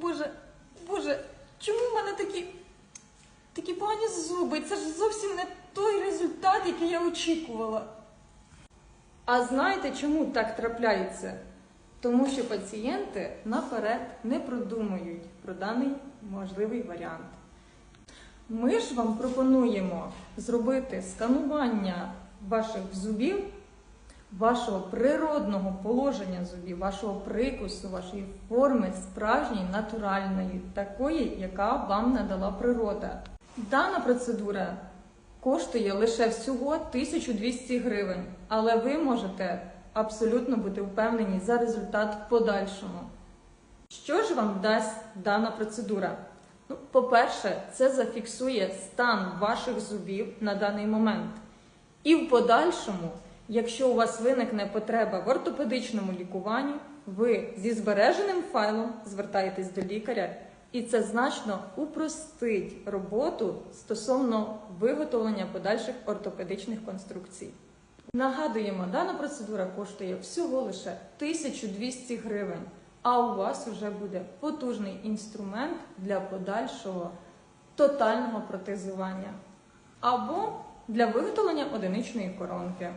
Боже, Боже, чому в мене такі, такі погані зуби? Це ж зовсім не той результат, який я очікувала. А знаєте, чому так трапляється? Тому що пацієнти наперед не продумують про даний можливий варіант. Ми ж вам пропонуємо зробити сканування ваших зубів, вашого природного положення зубів, вашого прикусу, вашої форми справжньої, натуральної, такої, яка вам надала природа. Дана процедура коштує лише всього 1200 гривень, але ви можете абсолютно бути впевнені за результат в подальшому. Що ж вам дасть дана процедура? Ну, по-перше, це зафіксує стан ваших зубів на даний момент. І в подальшому, якщо у вас виникне потреба в ортопедичному лікуванні, ви зі збереженим файлом звертаєтесь до лікаря, і це значно упростить роботу стосовно виготовлення подальших ортопедичних конструкцій. Нагадуємо, дана процедура коштує всього лише 1200 гривень, а у вас вже буде потужний інструмент для подальшого тотального протезування або для виготовлення одиничної коронки.